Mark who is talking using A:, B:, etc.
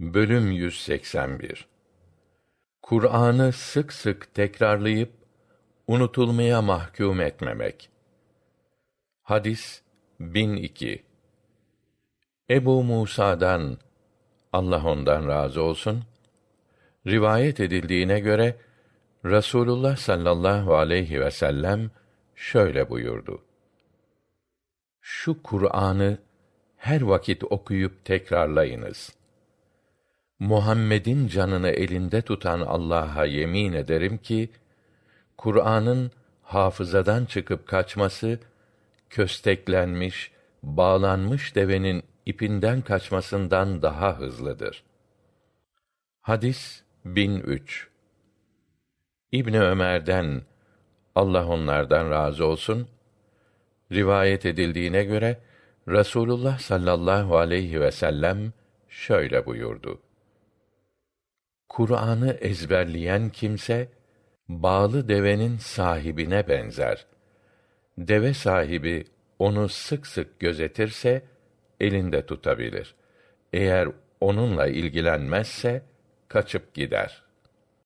A: Bölüm 181 Kur'an'ı sık sık tekrarlayıp unutulmaya mahkum etmemek. Hadis 1002 Ebu Musa'dan Allah ondan razı olsun rivayet edildiğine göre Rasulullah sallallahu aleyhi ve sellem şöyle buyurdu. Şu Kur'an'ı her vakit okuyup tekrarlayınız. Muhammed'in canını elinde tutan Allah'a yemin ederim ki Kur'an'ın hafızadan çıkıp kaçması kösteklenmiş, bağlanmış devenin ipinden kaçmasından daha hızlıdır. Hadis 1003 İbni Ömer'den Allah onlardan razı olsun rivayet edildiğine göre Rasulullah sallallahu aleyhi ve sellem şöyle buyurdu. Kur'an'ı ezberleyen kimse bağlı devenin sahibine benzer. Deve sahibi onu sık sık gözetirse elinde tutabilir. Eğer onunla ilgilenmezse kaçıp gider.''